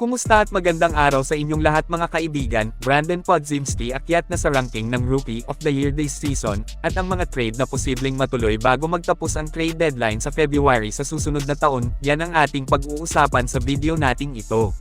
Kumusta at magandang araw sa inyong lahat mga kaibigan, Brandon Podzimski akyat na sa ranking ng Rookie of the Year this season, at ang mga trade na posibleng matuloy bago magtapos ang trade deadline sa February sa susunod na taon, yan ang ating pag-uusapan sa video nating ito.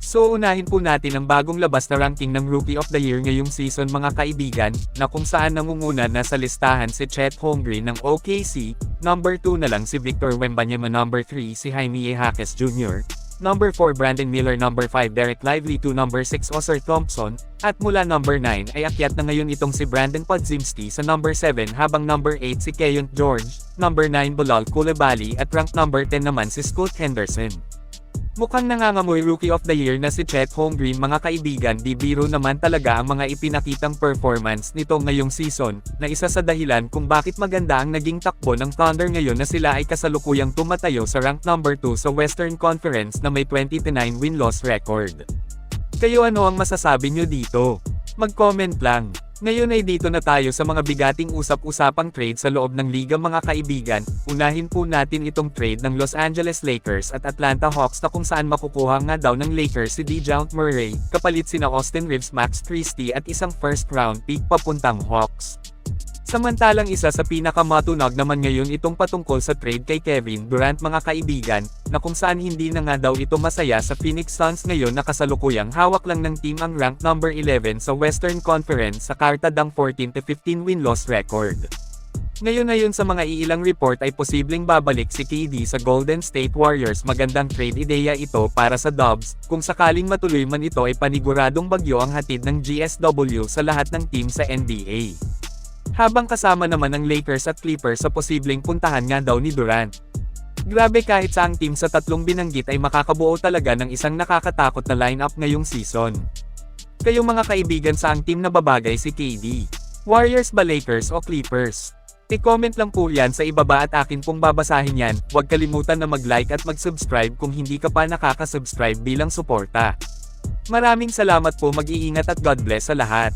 So unahin po natin ang bagong labas na ranking ng Rookie of the Year ngayong season mga kaibigan, na kung saan nangunguna na sa listahan si Chet Holmgren ng OKC, number 2 na lang si Victor Wembanyama number 3 si Jaime. Jaquez Jr., Number 4 Brandon Miller. Number 5 Derek Lively. To Number 6 Oscar Thompson, at mula number 9 ay akyat na ngayon itong si Brandon Podzimski sa number 7 habang number 8 si Keyon George, number 9 Bilal Coulibaly at rank number 10 naman si Scoot Henderson. Mukhang nangangamoy Rookie of the Year na si Chet Holmgren mga kaibigan di biro naman talaga ang mga ipinakitang performance nito ngayong season, na isa sa dahilan kung bakit maganda ang naging takbo ng Thunder ngayon na sila ay kasalukuyang tumatayo sa rank number 2 sa Western Conference na may 29 win-loss record. Kayo ano ang masasabi nyo dito? Mag-comment lang. Ngayon ay dito na tayo sa mga bigating usap-usapang trade sa loob ng liga mga kaibigan, unahin po natin itong trade ng Los Angeles Lakers at Atlanta Hawks na kung saan makukuha nga daw ng Lakers si DeJounte Murray, kapalit sina Austin Reeves Max Christie at isang first round pick papuntang Hawks. Samantalang isa sa pinakamatunog naman ngayon itong patungkol sa trade kay Kevin Durant mga kaibigan, na kung saan hindi na nga daw ito masaya sa Phoenix Suns ngayon na kasalukuyang hawak lang ng team ang rank number 11 sa Western Conference sa kartadang 14-15 win-loss record. Ngayon ayon sa mga iilang report ay posibleng babalik si KD sa Golden State Warriors magandang trade ideya ito para sa Dubs, kung sakaling matuloy man ito ay paniguradong bagyo ang hatid ng GSW sa lahat ng team sa NBA. Habang kasama naman ang Lakers at Clippers sa posibleng puntahan nga daw ni Durant. Grabe kahit sa ang team sa tatlong binanggit ay makakabuo talaga ng isang nakakatakot na lineup ngayong season. Kayong mga kaibigan sa ang team na babagay si KD. Warriors ba Lakers o Clippers? I-comment lang po yan sa ibaba at akin pong babasahin yan, huwag kalimutan na mag-like at mag-subscribe kung hindi ka pa nakaka-subscribe bilang suporta. Maraming salamat po mag-iingat at God bless sa lahat.